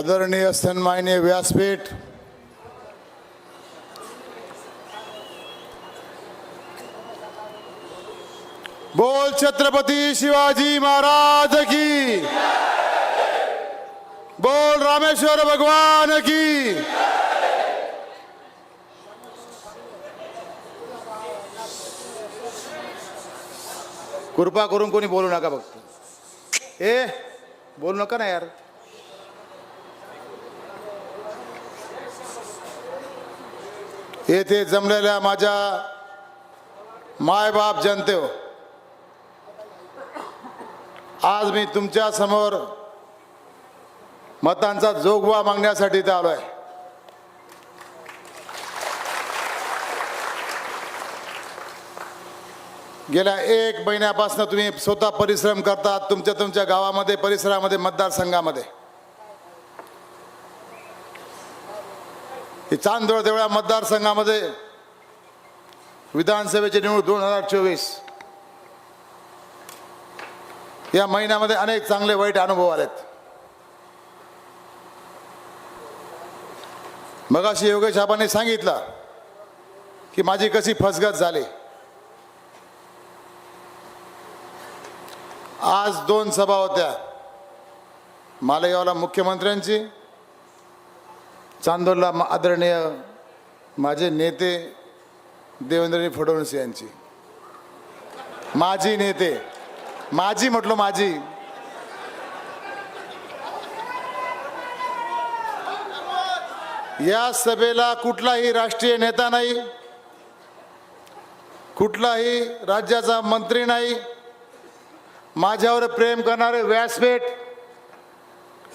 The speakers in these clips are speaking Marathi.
आदरणीय सन्माननीय व्यासपीठ. बोल छत्रपती शिवाजी महाराज की. बोल रामेश्वर भगवान की. कृपा करून कोणी बोलू नका फक्त. ए बोलू नका ना यार. येथे जमलेल्या माझ्या मायबाप जनते हो आज मी तुमच्यासमोर मतांचा जोगवा मागण्यासाठी इथं आहे गेल्या एक महिन्यापासून तुम्ही स्वतः परिश्रम करतात तुमच्या तुमच्या गावामध्ये परिसरामध्ये मतदारसंघामध्ये. ही चांदोळ देवळा मतदारसंघामध्ये विधानसभेची निवडणूक दोन हजार चोवीस. या महिन्यामध्ये अनेक चांगले वाईट अनुभव आलेत. मगाशी योगेश आबांनी सांगितलं की माझी कशी फसगत झाली. आज दोन सभा होत्या. मालेगावला मुख्यमंत्र्यांची चांदोरला आदरणीय माझे नेते देवेंद्रजी फडणवीस यांची. माझी नेते माझी म्हटलो माझी या सभेला कुठलाही राष्ट्रीय नेता नाही कुठलाही राज्याचा मंत्री नाही माझ्यावर प्रेम करणारे व्यासपीठ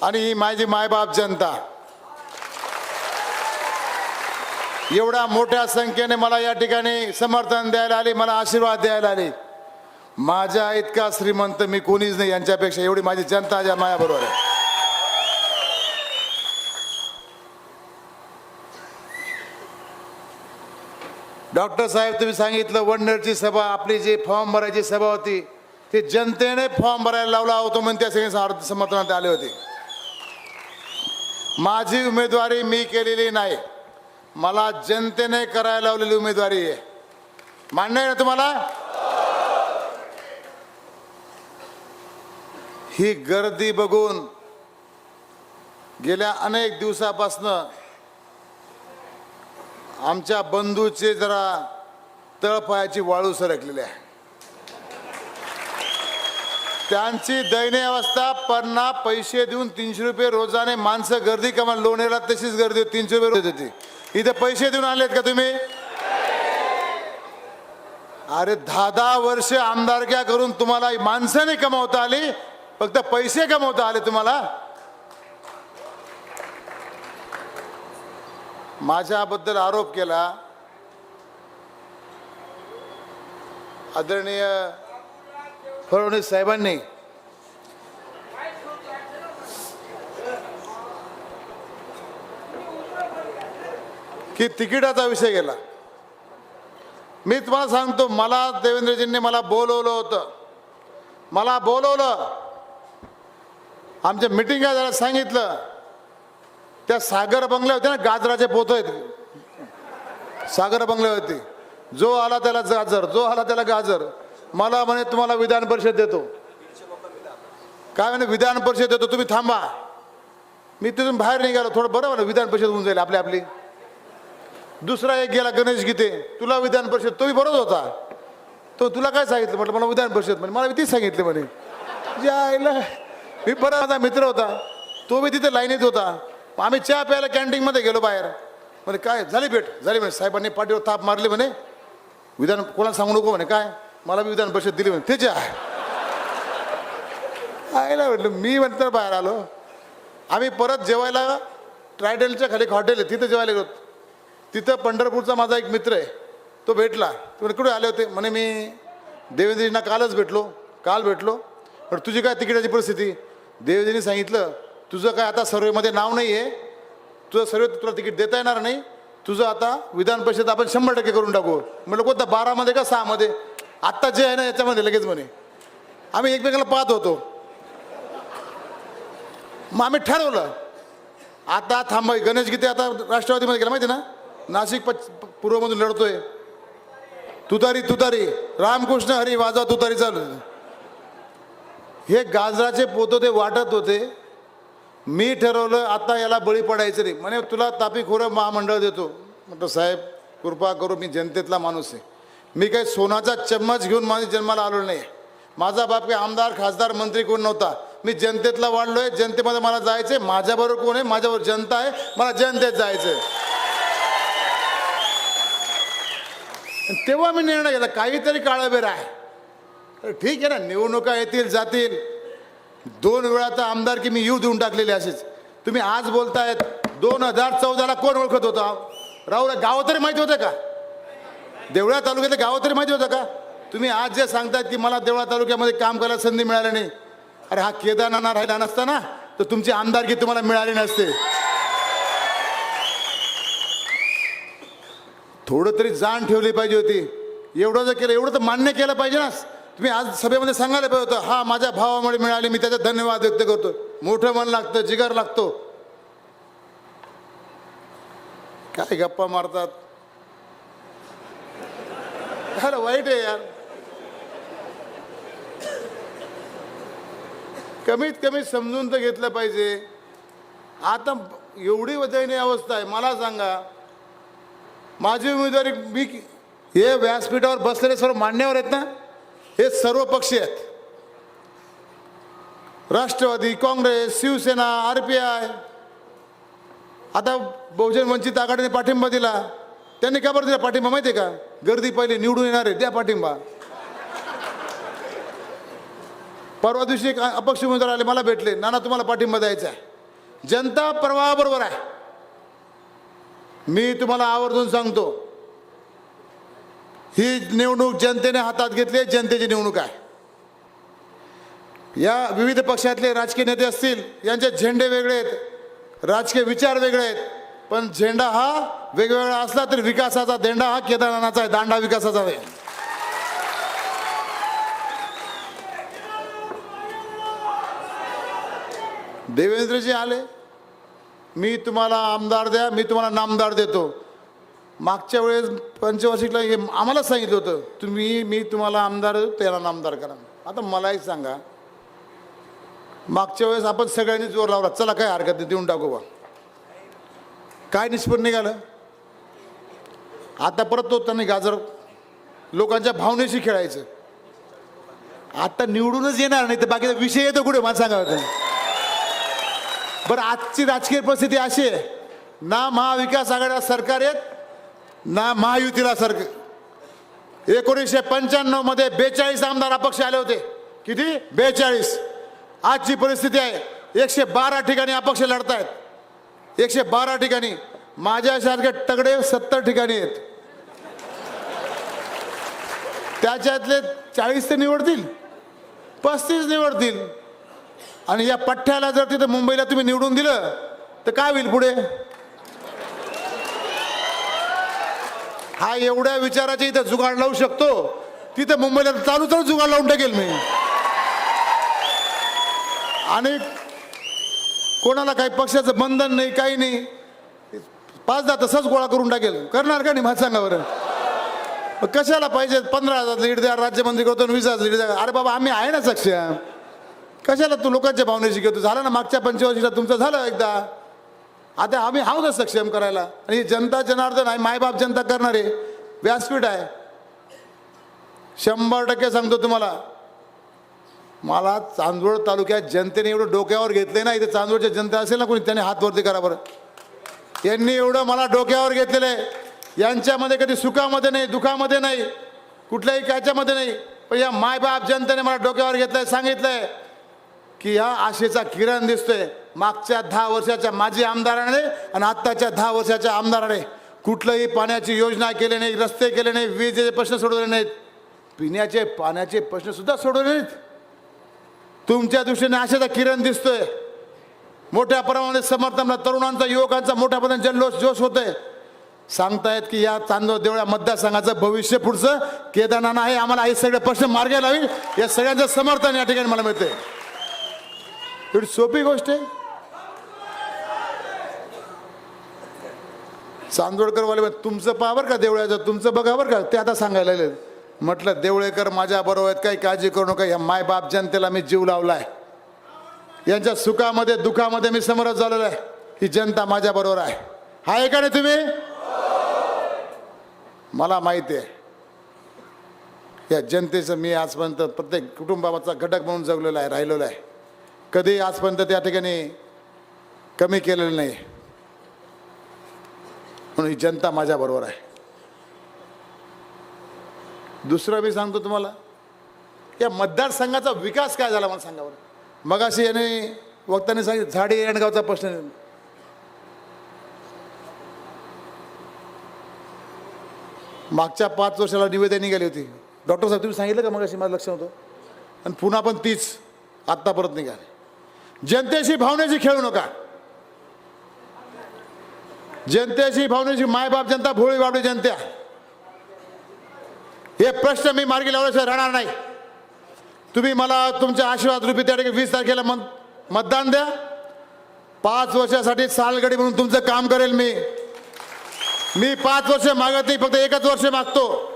आणि ही माझी मायबाप जनता. एवढ्या मोठ्या संख्येने मला या ठिकाणी समर्थन द्यायला आले मला आशीर्वाद द्यायला आले. माझ्या इतका श्रीमंत मी कोणीच नाही यांच्यापेक्षा एवढी माझी जनता ज्या माझ्याबरोबर आहे. डॉक्टर साहेब तुम्ही सांगितलं वडनेरची सभा आपली जी फॉर्म भरायची सभा होती ती जनतेने फॉर्म भरायला लावला होतो म्हणून त्या सगळ्या समर्थनात आले होते. माझी उमेदवारी मी केलेली नाही. मला जनतेने करायला लावलेली उमेदवारी आहे. मान्य आहे ना तुम्हाला? ही गर्दी बघून गेल्या अनेक दिवसापासनं आमच्या बंधूचे जरा तळपायाची वाळू सरकलेली आहे. त्यांची दयनीय अवस्था पन्ना पैसे देऊन तीनशे रुपये रोजाने माणसं गर्दी कमा लोणेला तशीच गर्दी तीनशे रुपये रोज होती. इथे पैसे देऊन आलेत का तुम्ही? अरे दहा दहा वर्ष आमदारक्या करून तुम्हाला माणसाने कमावता आली फक्त पैसे कमावता आले तुम्हाला. माझ्याबद्दल आरोप केला. आदरणीय फडणवीस साहेबांनी की तिकिटाचा विषय गेला. मी तुम्हाला सांगतो मला देवेंद्रजींनी मला बोलवलं होतं. मला बोलवलं. आमच्या मिटिंग जरा सांगितलं. त्या सागर बंगल्या होत्या ना गाजराचे पोत आहेत. सागर बंगले होते. जो आला त्याला गाजर जो आला त्याला गाजर. मला म्हणे तुम्हाला विधान परिषद देतो. काय म्हणे विधान परिषद देतो तुम्ही थांबा. मी तिथून बाहेर निघालो. थोडं बरं म्हणा विधान परिषद होऊन जाईल आपली आपली. दुसरा एक गेला गणेश गीते. तुला विधान परिषद तोही बरोच होता. तो तुला काय सांगितलं? म्हटलं मला विधान परिषद. म्हणे मला तीच सांगितले. म्हणे जे आईला मी बरा माझा मित्र होता. तो बी तिथे लाईनीत होता. आम्ही चहा प्यायला कॅन्टीनमध्ये गेलो बाहेर. म्हणे काय? झाली भेट. झाली म्हणे साहेबांनी पाठीवर ताप मारली म्हणे. विधान कोणाला सांगू नको. म्हणे काय? मला बी विधान परिषद दिली. म्हणे त्याच्या आईला म्हटलं मी म्हणतं बाहेर आलो. आम्ही परत जेवायला ट्रायडलच्या खाली एक हॉटेल आहे तिथे जेवायला गेलो. तिथं पंढरपूरचा माझा एक मित्र आहे तो भेटला. तुम्ही कुठे आले होते? म्हणे मी देवेंद्रजींना कालच भेटलो काल भेटलो. पण तुझी काय तिकिटाची परिस्थिती? देवेंद्रजींनी सांगितलं तुझं काय आता सर्वेमध्ये नाव नाही आहे तुझं सर्वे तुला तिकीट देता येणार नाही. तुझं आता विधान परिषद आपण शंभर टक्के करून टाकू. म्हटलं कोणतं? बारामध्ये का सहामध्ये? आत्ता जे आहे ना याच्यामध्ये लगेच म्हणे. आम्ही एकमेकाला पाहत होतो. मग आम्ही ठरवलं आता थांबाय गणेश गीते आता राष्ट्रवादीमध्ये गेला माहिती आहे ना? नाशिक पच पूर्वमधून लढतोय. तुतारी तुतारी. रामकृष्ण हरी वाजवा तुतारी चालू हे गाजराचे पोतं ते वाटत होते. मी ठरवलं आता याला बळी पडायचं नाही. म्हणे तुला तापीखोरं महामंडळ देतो. म्हटलं साहेब कृपा करू मी जनतेतला माणूस आहे. मी काही सोनाचा चम्मच घेऊन माझ्या जन्माला आलो नाही माझा बाप काही आमदार खासदार मंत्री कोण नव्हता. मी जनतेतला वाढलो आहे जनतेमध्ये मला जायचं आहे माझ्याबरोबर कोण आहे? माझ्याबरोबर जनता आहे. मला जनतेत जायचं आहे आणि तेव्हा मी निर्णय घेतला काहीतरी काळाबेर आहे. ठीक आहे ना निवडणुका येतील जातील. दोन वेळा तर आमदार की मी येऊ देऊन टाकलेली असेच. तुम्ही आज बोलतायत दोन हजार चौदाला कोण ओळखत होता? राहुल गाव तरी माहिती होतं का? देवळा तालुक्यातलं गाव तरी माहिती होतं का? तुम्ही आज जे सांगतायत की मला देवळा तालुक्यामध्ये काम करायला संधी मिळाली नाही. अरे हा केदारनाथ राहिला नसता ना? तर तुमची आमदारकी तुम्हाला मिळाली नसते. थोडं तरी जाण ठेवली पाहिजे होती. एवढं जर केलं एवढं तर मान्य केलं पाहिजे ना. तुम्ही आज सभेमध्ये सांगायला पाहिजे होतं हा माझ्या भावामुळे मिळाली मी त्याचा धन्यवाद व्यक्त करतो मोठं मन लागतं जिगर लागतो. काय गप्पा मारतात? अरे वाईट आहे यार. कमीत कमी समजून तर घेतलं पाहिजे. आता एवढी वजयनी अवस्था आहे मला सांगा माझी उमेदवारी मी हे व्यासपीठावर बसलेले सर्व मान्यवर आहेत ना हे सर्व पक्षी आहेत. Rashtrawadi Congress Shivsena R P I. आता बहुजन वंचित आघाडीने पाठिंबा दिला. त्यांनी का बरं दिला पाठिंबा माहिती आहे का? गर्दी पहिली निवडून येणार आहे त्या पाठिंबा. परवा दिवशी एक अपक्ष उमेदवार आले मला भेटले नाना तुम्हाला पाठिंबा द्यायचा आहे. जनता प्रवाहाबरोबर आहे. मी तुम्हाला आवर्जून सांगतो ही निवडणूक जनतेने हातात घेतली आहे, जनतेची निवडणूक आहे. या विविध पक्षातले राजकीय नेते असतील यांचे झेंडे वेगळे आहेत राजकीय विचार वेगळे आहेत पण झेंडा हा वेगवेगळा असला तरी विकासाचा झेंडा हा केदारनाथाचा आहे दांडा विकासाचा आहे. देवेंद्रजी आले मी तुम्हाला आमदार द्या मी तुम्हाला नामदार देतो. मागच्या वेळेस पंचवार्षिकला हे आम्हाला सांगितलं होतं तुम्ही मी तुम्हाला आमदार देतो, त्याला नामदार करा. आता मलाही सांगा. मागच्या वेळेस आपण सगळ्यांनी जोर लावला चला काय हरकत नाही देऊन टाकू बा. काय निष्पन्न निघालं? आता परत तो त्यांनी गाजर लोकांच्या भावनेशी खेळायचं. आता निवडूनच येणार नाही तर बाकीचा विषय येतो कुठे मला सांगा होतं बरं आजची राजकीय परिस्थिती अशी आहे. ना महाविकास आघाडीला सरकार येत ना महायुतीला सरकार एकोणीसशे पंच्याण्णवमध्ये बेचाळीस आमदार अपक्ष आले होते. किती? बेचाळीस. आजची परिस्थिती आहे एकशे बारा ठिकाणी अपक्ष लढत आहेत एकशे बारा ठिकाणी. माझ्यासारखे तगडे सत्तर ठिकाणी आहेत. त्याच्यातले चाळीस ते निवडतील. पस्तीस निवडतील. आणि या पठ्ठ्याला जर तिथं मुंबईला तुम्ही निवडून दिलं तर काय होईल पुढे? हा एवढ्या विचाराचे इथं जुगाड लावू शकतो. तिथं मुंबईला चालू चालू जुगाड लावून टाकेल मी. आणि कोणाला काही पक्षाचं बंधन नाही काही नाही पाच दहा तसंच गोळा करून टाकेल. करणार का नाही मला सांगा बरं? कशाला पाहिजे? पंधरा हजार लीड द्या राज्यमंत्री करतो वीस हजार लीड द्या. अरे बाबा आम्ही आहे ना सक्षम. कशाला तू लोकांच्या भावनेशी घेतो झालं ना मागच्या पंचवर्षीला तुमचं झालं एकदा. आता आम्ही हाव सक्षम करायला. आणि जनता जनार्दन आहे मायबाप जनता करणारे. व्यासपीठ आहे. शंभर टक्के सांगतो तुम्हाला. मला चांदवड तालुक्यात जनतेने एवढं डोक्यावर घेतले ना इथे चांदवडच्या जनता असेल ना कोणी त्यांनी हात वरती करा बरं. यांनी एवढं मला डोक्यावर घेतलेलं आहे. यांच्यामध्ये कधी सुखामध्ये नाही दुखामध्ये नाही. कुठल्याही काच्यामध्ये नाही. पण या मायबाप जनतेने मला डोक्यावर घेतलं आहे सांगितलं आहे की या आशेचा किरण दिसतोय. मागच्या दहा वर्षाच्या माजी आमदाराने आणि आत्ताच्या दहा वर्षाच्या आमदाराने. कुठलंही पाण्याची योजना केली नाही रस्ते केले नाही विजेचे प्रश्न सोडवले नाहीत. पिण्याचे पाण्याचे प्रश्न सुद्धा सोडवले नाहीत. तुमच्या दृष्टीने आशेचा किरण दिसतोय. मोठ्या प्रमाणात समर्थन तरुणांचा युवकांचा मोठ्या प्रमाणात जल्लोष जोश होतोय. सांगतायत की या चांदोर देवळा मतदारसंघाचं भविष्य पुढचं केदारनाथ आहे. आम्हाला हे सगळे प्रश्न मार्गे लावी या सगळ्यांचं समर्थन या ठिकाणी मला मिळते एवढी सोपी गोष्ट आहे? चांदोडकरवाले तुमचं पावर का देवळ्याचं तुमचं बघा का. ते आता सांगायला लागले. म्हटलं देवळेकर माझ्या बरोबर आहेत काही काळजी करू नका. या मायबाप जनतेला मी जीव लावलाय. यांच्या सुखामध्ये दुखामध्ये मी समरस झालेलो आहे. ही जनता माझ्या बरोबर आहे. आहे का नाही तुम्ही? मला माहिती आहे. या जनतेचं मी आजपर्यंत प्रत्येक कुटुंबाचा घटक म्हणून जगलेला आहे राहिलेलो आहे. कधी आजपर्यंत त्या ठिकाणी कमी केलेलं नाही. म्हणून ही जनता माझ्याबरोबर आहे. दुसरं मी सांगतो तुम्हाला या मतदारसंघाचा विकास काय झाला मला सांगा बरं. मगाशी याने वक्ताने सांगितलं झाडी येणगावचा प्रश्न मागच्या पाच वर्षाला निवेदन निघाली होती. डॉक्टर साहेब तुम्ही सांगितलं का मगाशी? माझं लक्ष होतं आणि पुन्हा पण तीच आत्ता परत निघाली. जनतेशी भावनेशी खेळू नका. जनतेशी भावनेशी मायबाप जनता भोळी बाबडी जनता. हे प्रश्न मी मार्गी लावल्याशिवाय राहणार नाही. तुम्ही मला तुमच्या आशीर्वाद रुपी त्या ठिकाणी वीस तारखेला मत मतदान द्या. पाच वर्षासाठी सालगडी म्हणून तुमचं काम करेल मी. मी पाच वर्ष मागत नाही फक्त एकच वर्ष मागतो.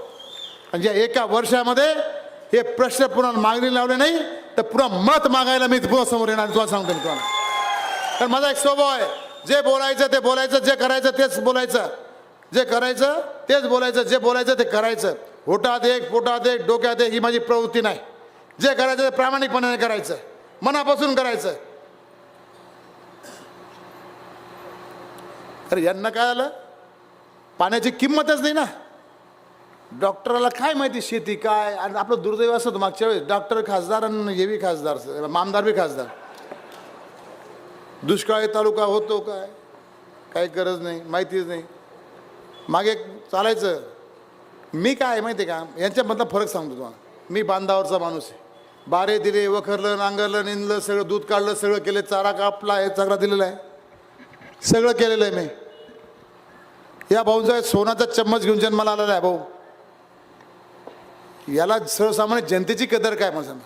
आणि या एका वर्षामध्ये हे प्रश्न पुन्हा मागणी लावले नाही तर पुन्हा मत मागायला मी पुन्हा समोर येणार तुम्हाला सांगतो मी तुम्हाला. कारण माझा एक स्वभाव आहे जे बोलायचं ते बोलायचं जे करायचं तेच बोलायचं. जे करायचं तेच बोलायचं जे बोलायचं ते करायचं. होटात एक पोटात एक डोक्यात एक ही माझी प्रवृत्ती नाही. जे करायचं ते प्रामाणिकपणाने करायचं. मनापासून करायचं. अरे यांना काय आलं? पाण्याची किंमतच नाही ना. डॉक्टराला काय माहिती शेती काय? आणि आपलं दुर्दैव असं मागच्या वेळेस. डॉक्टर खासदार आणि हे बी खासदार मामदार बी खासदार. दुष्काळी तालुका होतो काय? काही गरज नाही माहितीच नाही. मागे चालायचं. मी काय आहे माहिती आहे का? यांच्यामधला फरक सांगतो तुम्हाला. मी बांधावरचा माणूस आहे. बारे दिले वखरलं नांगरलं निंदलं सगळं दूध काढलं सगळं केलं चारा कापला आहे चांगला दिलेला आहे. सगळं केलेलं आहे मी. या भाऊंचा सोनाचा चम्मच घेऊन जन्माला आलेला आहे भाऊ. याला सर्वसामान्य जनतेची कदर काय माझं?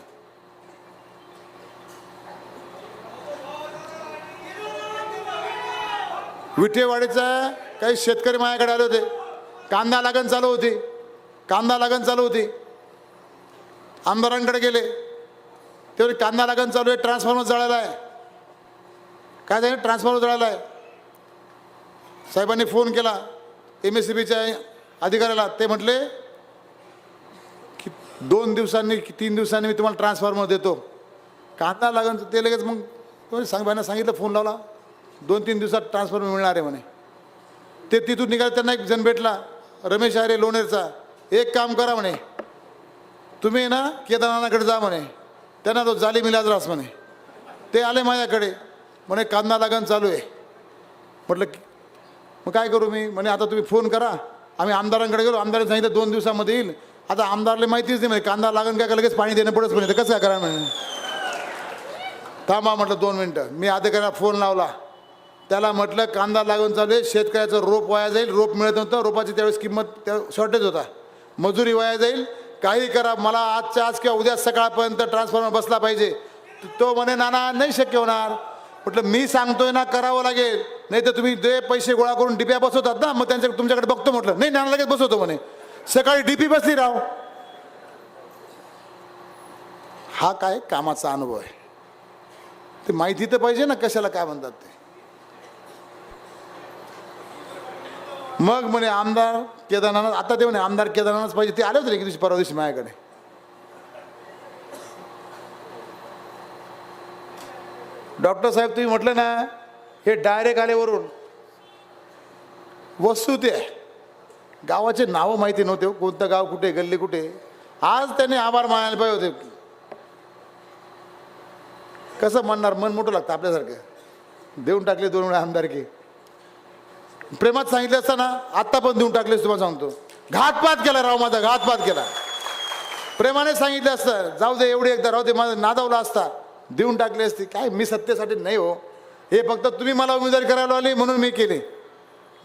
विठेवाडीचा काही शेतकरी माझ्याकडे आले होते. कांदा लागण चालू होती. कांदा लागण चालू होती. आमदारांकडे गेले. तेवढी कांदा लागण चालू आहे ट्रान्सफॉर्मर जळाला आहे. काय झालं? ट्रान्सफॉर्मर जळाला आहे. साहेबांनी फोन केला. एम एस सी बीच्या अधिकाऱ्याला. ते म्हटले दोन दिवसांनी तीन दिवसांनी मी तुम्हाला ट्रान्सफॉर्मर देतो. कांदा लागन ते लगेच मग तुम्ही सांगबाईंना सांगितलं फोन लावला. दोन तीन दिवसात ट्रान्सफॉर्मर मिळणार आहे म्हणे. ते तिथून निघाले त्यांना एक जण भेटला रमेश आरे लोणेरचा. एक काम करा म्हणे. तुम्ही ना केदारनाथाकडे जा म्हणे. त्यांना तो जाली मिलाज रास म्हणे. ते आले माझ्याकडे. म्हणे कांदा लागण चालू आहे. म्हटलं की मग काय करू मी? म्हणे आता तुम्ही फोन करा. आम्ही आमदारांकडे गेलो. आमदारांनी सांगितलं दोन दिवसामध्ये येईल. आता आमदारला माहितीच नाही म्हणजे कांदा लागण काय का लगेच पाणी देणं पडत म्हणजे कसं काय करा म्हणे? थांबा म्हटलं दोन मिनटं. मी अधिकाऱ्याला फोन लावला. त्याला म्हटलं कांदा लागून चालू आहे शेतकऱ्याचं रोप वाया जाईल रोप मिळत नव्हतं रोपाची त्यावेळेस किंमत त्या शॉर्टेज होता. मजुरी वाया जाईल काही करा मला आजच्या आज किंवा उद्या सकाळपर्यंत ट्रान्सफॉर्मर बसला पाहिजे. तो म्हणे नाना नाही शक्य होणार. म्हटलं मी सांगतोय ना करावं लागेल. नाही तर तुम्ही जे पैसे गोळा करून डिप्या बसवतात ना मग त्यांच्या तुमच्याकडे बघतो. म्हटलं नाही नाना लगेच बसवतो. म्हणे सकाळी डीपी बसली राव. हा काय कामाचा अनुभव आहे. ते माहिती तर पाहिजे ना कशाला काय म्हणतात ते. मग म्हणे आमदार केदारनाथ आता ते म्हणे आमदार केदारनाथ पाहिजे. ते आले होते एक दिवशी परवा दिवशी माझ्याकडे. डॉक्टर साहेब तुम्ही म्हटलं ना हे डायरेक्ट आले वरून. वस्तू ते आहे. गावाचे नावं माहिती नव्हते. कोणतं गाव कुठे गल्ली कुठे? आज त्यांनी आभार मानायला पाहिजे होते. कसं म्हणणार? मन मोठं लागतं आपल्यासारखं. देऊन टाकले दोन वेळा आमदारकी. प्रेमात सांगितलं असताना आत्ता पण देऊन टाकले तुम्हाला सांगतो. घातपात केला राव माझा घातपात केला. प्रेमाने सांगितलं असतं जाऊ दे एवढी एकदा राहू दे माझा नादावला असता. देऊन टाकली असती. काय मी सत्तेसाठी नाही हो. हे फक्त तुम्ही मला उमेदवारी करायला आली म्हणून मी केली.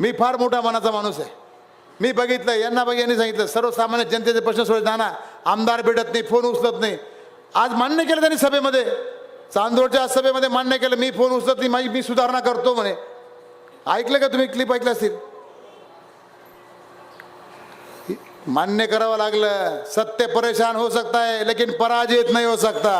मी फार मोठा मनाचा माणूस आहे. मी बघितलं यांना बघ यांनी सांगितलं सर्वसामान्य जनतेचे प्रश्न सोडत नाना आमदार भेटत नाही फोन उचलत नाही. आज मान्य केलं त्यांनी सभेमध्ये. चांदोडच्या सभेमध्ये मान्य केलं मी फोन उचलत नाही माझी मी सुधारणा करतो म्हणे. ऐकलं का तुम्ही क्लिप ऐकलं असतील मान्य करावं लागलं. सत्य परेशान हो सकता है लेकिन पराजित नाही हो सकता.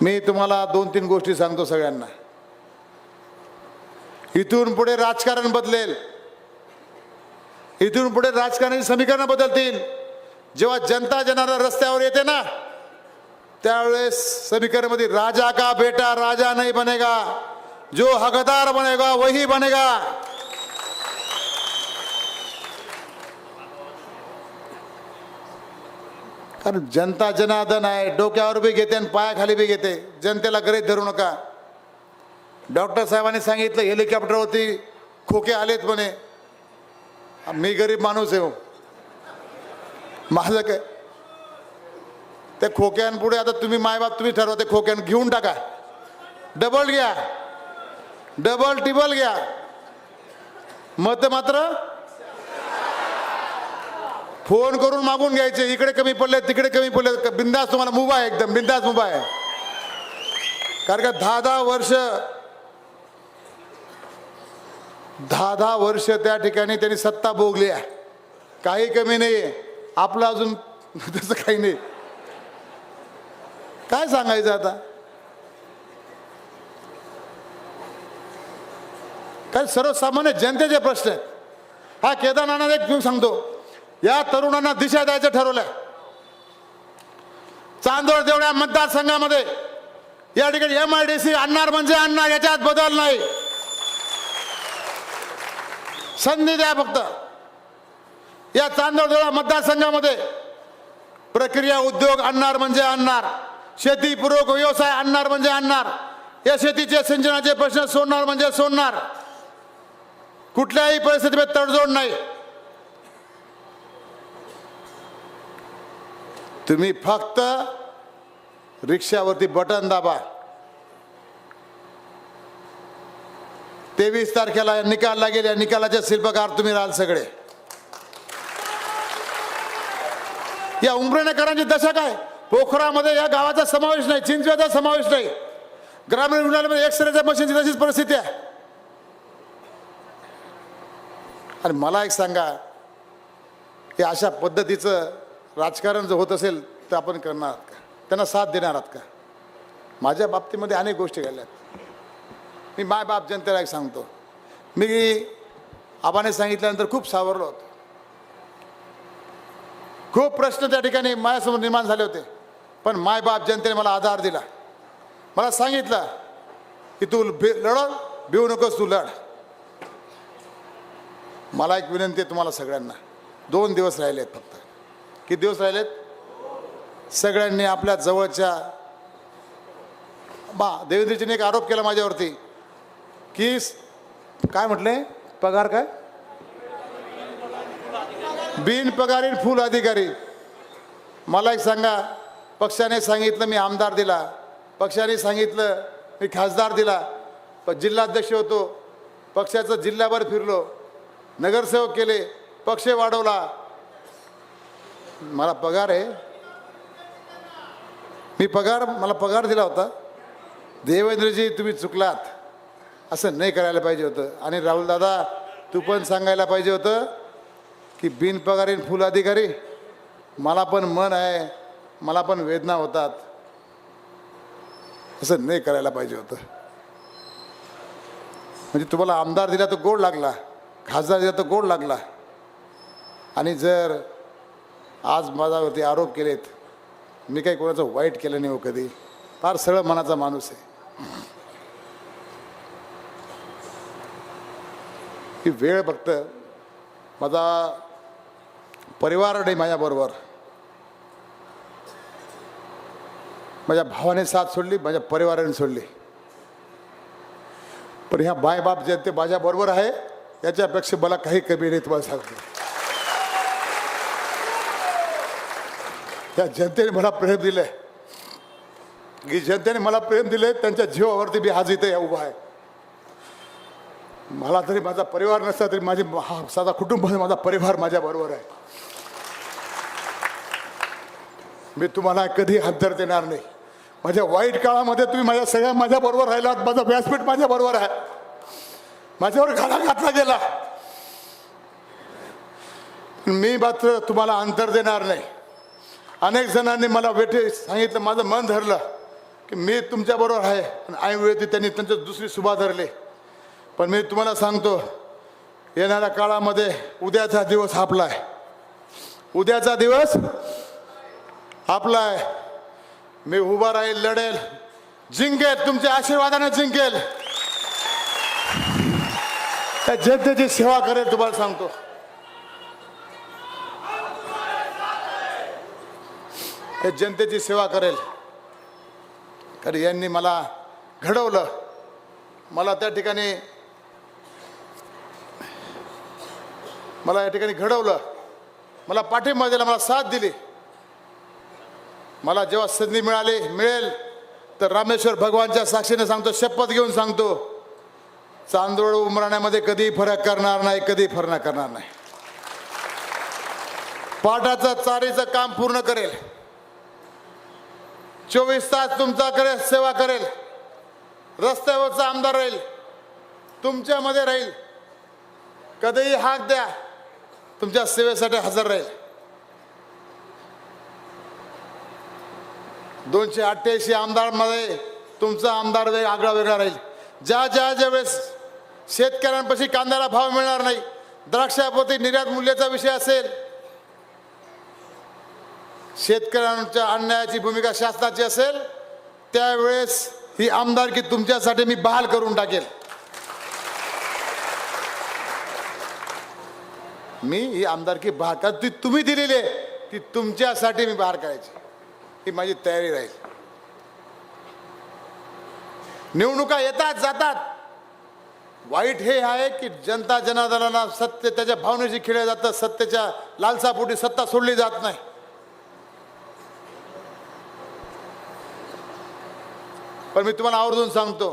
मी तुम्हाला दोन तीन गोष्टी सांगतो सगळ्यांना. इथून पुढे राजकारण बदलेल. इथून पुढे राजकारणाची समीकरणं बदलतील. जेव्हा जनता जनार्दन रस्त्यावर येते ना त्यावेळेस समीकरणमध्ये राजा का बेटा राजा नाही बनेगा. जो हकदार बनेगा वही बनेगा. कारण जनता जनार्दन आहे. डोक्यावर बी घेते आणि पायाखाली बी घेते. जनतेला गरीब धरू नका. डॉक्टर साहेबांनी सांगितलं हेलिकॉप्टरवरती खोके आलेत म्हणे. मी गरीब माणूस आहे हो. माझं काय? त्या खोक्यांपुढे आता तुम्ही मायबाप तुम्ही ठरवा ते खोक्यान घेऊन टाका. डबल घ्या. डबल टिबल घ्या. मत मात्र फोन करून मागून घ्यायचे इकडे कमी पडले तिकडे कमी पडले बिंदास तुम्हाला मुभा आहे एकदम बिंदास मुभा आहे. कारण का दहा दहा वर्ष दहा दहा वर्ष त्या ठिकाणी त्यांनी सत्ता भोगली आहे. काही कमी नाही आहे आपलं अजून तसं काही नाही. काय सांगायचं आता? काय सर्वसामान्य जनतेचे प्रश्न आहेत. हा केदारनाथ एक घेऊन सांगतो. या तरुणांना दिशा द्यायचं ठरवलंय. चांदोड देवळ्या मतदारसंघामध्ये या ठिकाणी एम आय डी सी आणणार म्हणजे आणणार याच्यात बदल नाही. संधी द्या फक्त. या चांदोड देवळा मतदारसंघामध्ये प्रक्रिया उद्योग आणणार म्हणजे आणणार शेतीपूरक व्यवसाय आणणार म्हणजे आणणार या शेतीचे सिंचनाचे प्रश्न सोडणार म्हणजे सोडणार. कुठल्याही परिस्थितीमध्ये तडजोड नाही. तुम्ही फक्त रिक्षावरती बटन दाबा. तेवीस तारखेला निकाल लागेल या निकालाचे शिल्पकार तुम्ही राहाल सगळे. या उमरेणेकरांची दशा काय? पोखरामध्ये या गावाचा समावेश नाही चिंचव्याचा समावेश नाही. ग्रामीण रुग्णालयामध्ये एक्सरेच्या मशीनची तशीच परिस्थिती आहे. आणि मला एक सांगा हे अशा पद्धतीचं राजकारण जर होत असेल तर आपण करणार आहात का? त्यांना साथ देणार आहात का? माझ्या बाबतीमध्ये अनेक गोष्टी घडल्यात मी माय बाप जनतेला एक सांगतो. मी आबाने सांगितल्यानंतर खूप सावरलो होतो. खूप प्रश्न त्या ठिकाणी माझ्यासमोर निर्माण झाले होते. पण माय बाप जनतेने मला आधार दिला. मला सांगितलं की तू भि लढ भिवू नकोस तू लढ. मला एक विनंती आहे तुम्हाला सगळ्यांना. दोन दिवस राहिले आहेत फक्त. किती दिवस राहिलेत? सगळ्यांनी आपल्या जवळच्या बा देवेंद्रजीने एक आरोप केला माझ्यावरती की काय म्हटले? पगार काय? बिन पगारी फुल अधिकारी. मला एक सांगा पक्षाने सांगितलं मी आमदार दिला. पक्षाने सांगितलं मी खासदार दिला. प जिल्हाध्यक्ष होतो. पक्षाचं जिल्ह्याभर फिरलो. नगरसेवक केले पक्ष वाढवला. मला पगार आहे. मी पगार मला पगार दिला होता. देवेंद्रजी तुम्ही चुकलात. असं नाही करायला पाहिजे होतं. आणि राहुल दादा तू पण सांगायला पाहिजे होतं की बिनपगारी फुल अधिकारी मला पण मन आहे मला पण वेदना होतात. असं नाही करायला पाहिजे होतं. म्हणजे तुम्हाला आमदार दिला तर गोड लागला खासदार दिला तर गोड लागला. आणि जर आज माझ्यावरती आरोप केलेत. मी काही कोणाचं वाईट केलं नाही हो कधी. फार सरळ मनाचा माणूस आहे. ही वेळ फक्त माझा परिवार नाही माझ्याबरोबर माझ्या भावाने साथ सोडली माझ्या परिवाराने सोडली. पण ह्या बायबाप जे ते माझ्याबरोबर आहे याच्यापेक्षा मला काही कमी नाही तुम्हाला सांगतो. या जनतेने मला प्रेम आहे की जनतेने मला प्रेम दिले त्यांच्या जीवावरती मी आज इथे उभा आहे. मला तरी माझा परिवार नसला तरी माझी हा साधा कुटुंब माझा परिवार माझ्या बरोबर आहे. मी तुम्हाला कधी हद्दर देणार नाही. माझ्या वाईट काळामध्ये तुम्ही माझ्या सगळ्या माझ्या बरोबर राहिलात माझं व्यासपीठ माझ्या बरोबर आहे. माझ्यावर घाला घातला गेला. मी मात्र तुम्हाला अंतर देणार नाही. अनेक जणांनी मला वेटे सांगितलं माझं मन धरलं की मी तुमच्याबरोबर आहे पण ऐनवेळी त्यांनी त्यांचं दुसरी सुभा धरली. पण मी तुम्हाला सांगतो येणाऱ्या काळामध्ये उद्याचा दिवस आपला आहे उद्याचा दिवस आपला आहे मी उभा राहील लढेल. जिंकेल तुमच्या आशीर्वादाने जिंकेल. त्या जनतेची सेवा करेल तुम्हाला सांगतो. हे जनतेची सेवा करेल. कारण यांनी मला घडवलं. मला त्या ठिकाणी मला या ठिकाणी घडवलं. मला पाठिंबा दिला मला साथ दिली. मला जेव्हा संधी मिळाली मिळेल तर रामेश्वर भगवानच्या साक्षीने सांगतो शपथ घेऊन सांगतो चांदोळ उमराण्यामध्ये कधी फरक करणार नाही कधी फरक करणार नाही. पाटाचं चारीचं काम पूर्ण करेल. चोवीस तास तुमचा करे सेवा करेल. रस्त्यावरचा आमदार राहील. तुमच्यामध्ये राहील. कधीही हाक द्या. तुमच्या सेवेसाठी हजर राहील. दोनशे अठ्ठ्याऐंशी आमदारमध्ये तुमचा आमदार वेग आगळा वेगळा राहील. ज्या ज्या ज्या वेळेस शेतकऱ्यांपाशी कांद्याला भाव मिळणार नाही द्राक्षापोती निर्यात मूल्याचा विषय असेल शेतकऱ्यांच्या अन्यायाची भूमिका शासनाची असेल त्यावेळेस ही आमदारकी तुमच्यासाठी मी बहाल करून टाकेल. मी ही आमदारकी बहाल का ती तुम्ही दिलेली आहे ती तुमच्यासाठी मी बहाल करायची. ही माझी तयारी राहील. निवडणुका येतात जातात. वाईट हे आहे की जनता जनार्दनाला सत्य त्याच्या भावनेशी खेळलं जातं सत्तेच्या लालसापोटी सत्ता सोडली जात नाही. पण मी तुम्हाला आवर्जून सांगतो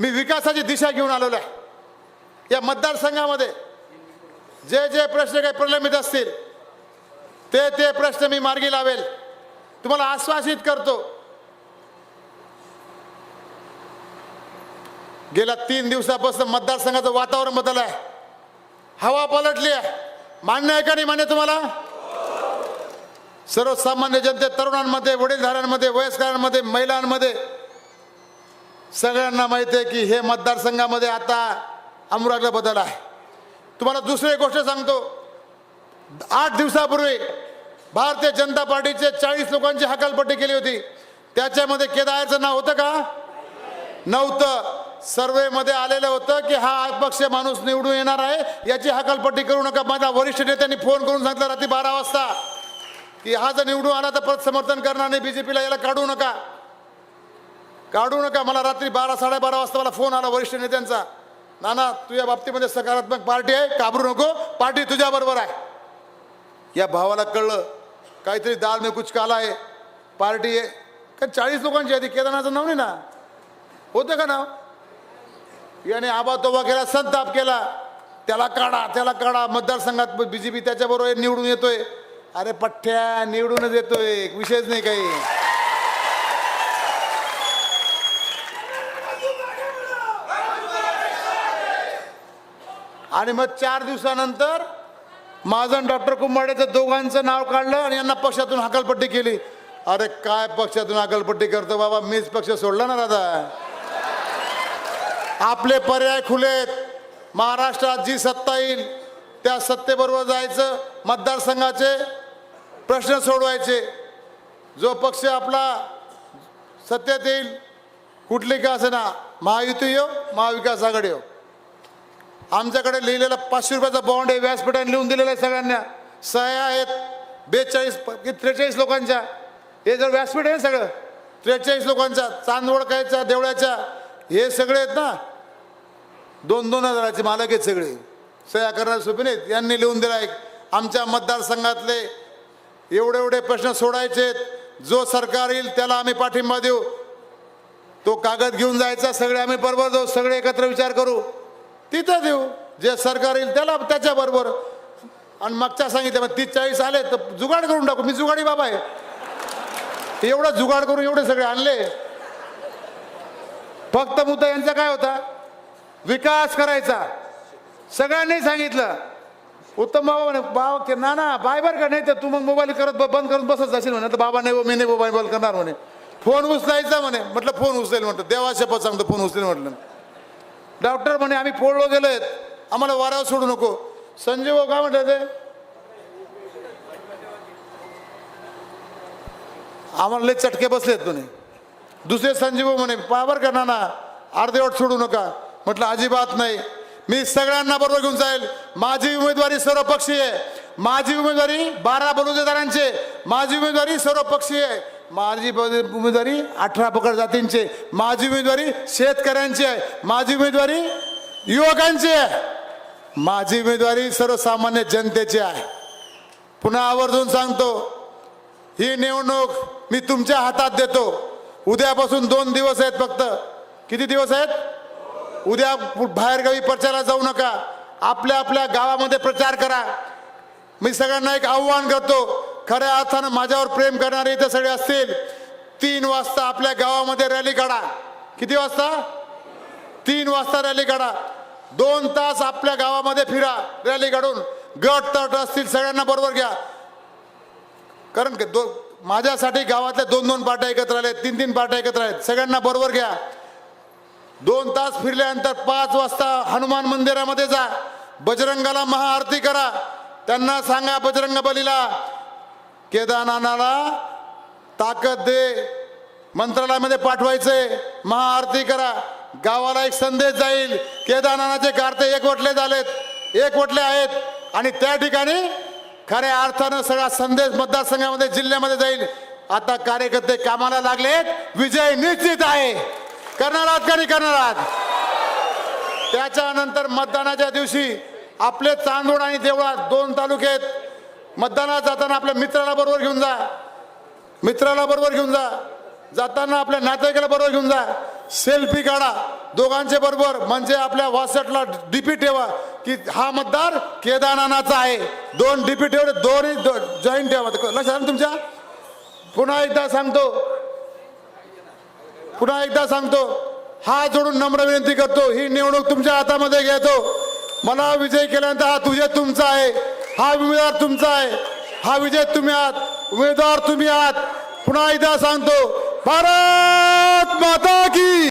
मी विकासाची दिशा घेऊन आलेलो आहे. या मतदारसंघामध्ये जे जे प्रश्न काही प्रलंबित असतील ते ते प्रश्न मी मार्गी लावेल. तुम्हाला आश्वासित करतो गेल्या तीन दिवसापासून मतदारसंघाचं वातावरण बदल आहे. हवा पलटली आहे. मान्य आहे का नाही मान्य तुम्हाला? सर्वसामान्य जनते तरुणांमध्ये वडीलधाऱ्यांमध्ये वयस्करांमध्ये महिलांमध्ये सगळ्यांना माहिती आहे की हे मतदारसंघामध्ये आता अनुरागला बदल आहे. तुम्हाला दुसरी गोष्ट सांगतो. आठ दिवसापूर्वी भारतीय जनता पार्टीचे चाळीस लोकांची हकालपट्टी केली होती. त्याच्यामध्ये केदारचं नाव होतं का? नव्हतं. सर्वेमध्ये आलेलं होतं की हा अपक्ष माणूस निवडून येणार आहे याची हकालपट्टी करू नका. माझ्या वरिष्ठ नेत्यांनी फोन करून सांगितलं रात्री बारा वाजता की हा जर निवडून आला तर परत समर्थन करणार नाही बीजेपीला याला काढू नका. काढू नका मला रात्री बारा साडेबारा वाजता मला फोन आला वरिष्ठ नेत्यांचा. नाना तुझ्या बाबतीमध्ये सकारात्मक पार्टी आहे काबरू नको पार्टी तुझ्या बरोबर आहे. या भावाला कळलं काहीतरी दाल में कुछ काला आहे पार्टी आहे. का चाळीस लोकांची आधी केदारनाथचं नाव नाही ना? होतं का नाव? याने आबा तोबा केला संताप केला. त्याला काढा त्याला काढा मतदारसंघात बी जे पी त्याच्याबरोबर निवडून येतोय. अरे पठ्ठ्या निवडूनच येतोय विषयच नाही काही. आणि मग चार दिवसानंतर माझं डॉक्टर कुंभाड्याचं दोघांचं नाव काढलं आणि यांना पक्षातून हकालपट्टी केली. अरे काय पक्षातून हकालपट्टी करतो बाबा? मीच पक्ष सोडला ना दादा. आपले पर्याय खुलेत महाराष्ट्रात जी सत्ता येईल त्या सत्तेबरोबर जायचं मतदारसंघाचे प्रश्न सोडवायचे. जो पक्ष आपला सत्तेत येईल कुठली का असेना महायुती येऊ महाविकास आघाडी येऊ आमच्याकडे लिहिलेला पाचशे रुपयाचा बॉन्ड आहे व्यासपीठाने लिहून दिलेला आहे सगळ्यांना. सह्या आहेत बेचाळीस त्रेचाळीस लोकांच्या. हे जर व्यासपीठ आहे सगळं त्रेचाळीस लोकांच्या चांदवडकायच्या देवळ्याच्या हे सगळे आहेत ना? दोन दोन हजाराचे मालक आहेत सगळे. सह्या करणारे सोपे नाहीत यांनी लिहून दिला आहे आमच्या मतदारसंघातले एवढे एवढे प्रश्न सोडायचे जो सरकार येईल त्याला आम्ही पाठिंबा देऊ. तो कागद घेऊन जायचा सगळे आम्ही बरोबर जाऊ सगळे एकत्र विचार करू. तिथं देऊ. जे सरकार येईल त्याला त्याच्याबरोबर. आणि मागच्या सांगितलं मग तीस चाळीस आले तर जुगाड करून टाकू. मी जुगाडी बाबा आहे. एवढा जुगाड करून एवढे सगळे आणले. फक्त मुद्दा यांचा काय होता? विकास करायचा. सगळ्यांनी सांगितलं. उत्तम बाबा म्हणे बाबा की ना ना बाय बरं का नाही तर तू मग मोबाईल करत बंद करून बसत जाशील म्हणे. तर बाबा नाही हो, मी नाही मोबाईल बंद करणार म्हणे. फोन उचलायचा म्हणे. म्हटलं फोन उचलेल म्हटलं. देवा शपथ सांगतो फोन उचलेल म्हटलं. डॉक्टर म्हणे आम्ही पोळलो आहेत आम्हाला वारावर सोडू नको. संजय भाऊ काय म्हणतात ते? आम्हाला लय चटके बसलेत म्हणे. दुसरे संजीव म्हणे पावर करणार ना अर्धेवट सोडू नका. म्हटलं अजिबात नाही. मी सगळ्यांना बरोबर घेऊन जाईल. माझी उमेदवारी सर्व पक्षीय आहे. माझी उमेदवारी बारा बलुतेदारांचे माझी उमेदवारी सर्व पक्षीय आहे. माझी उमेदवारी अठरा पकड जातींचे. माझी उमेदवारी शेतकऱ्यांची आहे. माझी उमेदवारी युवकांची आहे. माझी उमेदवारी सर्वसामान्य जनतेची आहे. पुन्हा आवर्जून सांगतो ही निवडणूक मी तुमच्या हातात देतो. उद्यापासून दोन दिवस आहेत फक्त. किती दिवस आहेत? उद्या बाहेरगावी प्रचाराला जाऊ नका. आपल्या आपल्या गावामध्ये प्रचार करा. मी सगळ्यांना एक आव्हान करतो खऱ्या अर्थानं माझ्यावर प्रेम करणारे इथे सगळे असतील. तीन वाजता आपल्या गावामध्ये रॅली काढा. किती वाजता? तीन वाजता रॅली काढा. दोन तास आपल्या गावामध्ये फिरा. रॅली काढून गट तट असतील सगळ्यांना बरोबर घ्या. कारण की दो माझ्यासाठी गावातल्या दोन दोन पार्ट्या एकत्र आल्या तीन तीन पार्ट्या एकत्र आहेत सगळ्यांना बरोबर घ्या. दोन तास फिरल्यानंतर पाच वाजता हनुमान मंदिरामध्ये जा. बजरंगाला महाआरती करा. त्यांना सांगा बजरंग बलीला केदारनाथाला ताकद दे. मंत्रालयामध्ये पाठवायचे महाआरती करा. गावाला एक संदेश जाईल. केदारनाथाचे कार्ते एकवटले झालेत. एकवटले आहेत. आणि त्या ठिकाणी खऱ्या अर्थानं सगळा संदेश मतदारसंघामध्ये जिल्ह्यामध्ये जाईल. आता कार्यकर्ते कामाला लागलेत. विजय निश्चित आहे. करणार आहात का नाही करणार आहात? त्याच्यानंतर मतदानाच्या दिवशी आपले चांदोड आणि देवळात दोन तालुके आहेत. मतदानात जाताना आपल्या मित्राला बरोबर घेऊन जा. मित्राला बरोबर घेऊन जा. जाताना आपल्या नातेवाईकाला बरोबर घेऊन जा. सेल्फी काढा. दोघांचे बरोबर म्हणजे आपल्या व्हॉट्सअपला डीपी ठेवा की हा मतदार केदारनाथाचा आहे. दोन डीपी ठेवले दोन्ही जॉईन ठेवा. लक्षात तुमच्या. पुन्हा एकदा सांगतो. पुन्हा एकदा सांगतो. हा जोडून नम्र विनंती करतो. ही निवडणूक तुमच्या हातामध्ये घेतो. मला विजय केल्यानंतर हा तुझे तुमचा आहे. हा उमेदवार तुमचा आहे. हा विजय तुम्ही आहात. उमेदवार तुम्ही आहात. पुन्हा एकदा सांगतो भारत माता की!